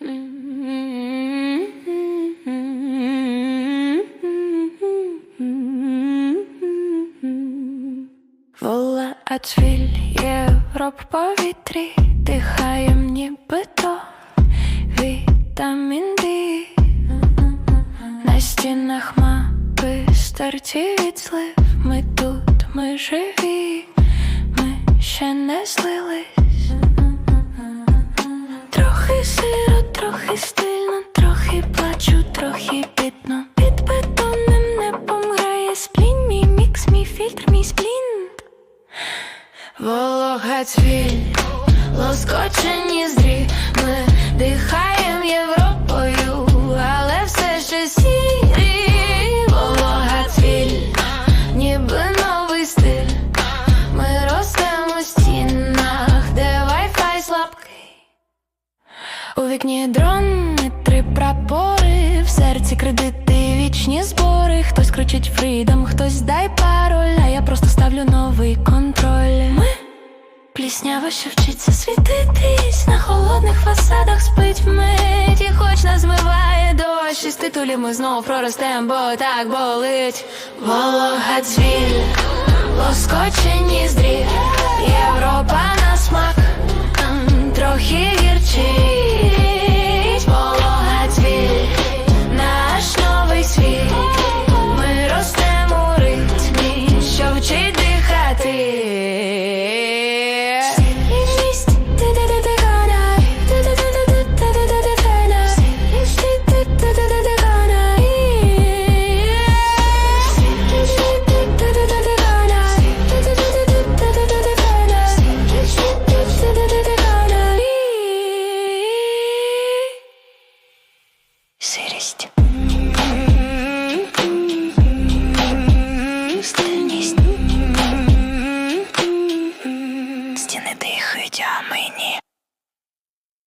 Вола Ацвіль, Європ повітрі, дихаєм нібито вітамін D На стінах мапи старті від слив Ми тут, ми живі, ми ще не злились трохи стильно, трохи плачу, трохи бідно. Під бетонним небом грає сплін, мій мікс, мій фільтр, мій сплін. Волога цвіль, лоскочені зрі, ми дихаєм У вікні дрон, три прапори, в серці кредити, вічні збори. Хтось кричить фрідом, хтось дай пароль, а я просто ставлю новий контроль. Ми пліснява, що вчиться світитись на холодних фасадах спить в меді, хоч нас змиває дощ із титулів ми знов проростем, бо так болить. Волога цвіль, лоскочені здрі, сырость. Стены дыхают, а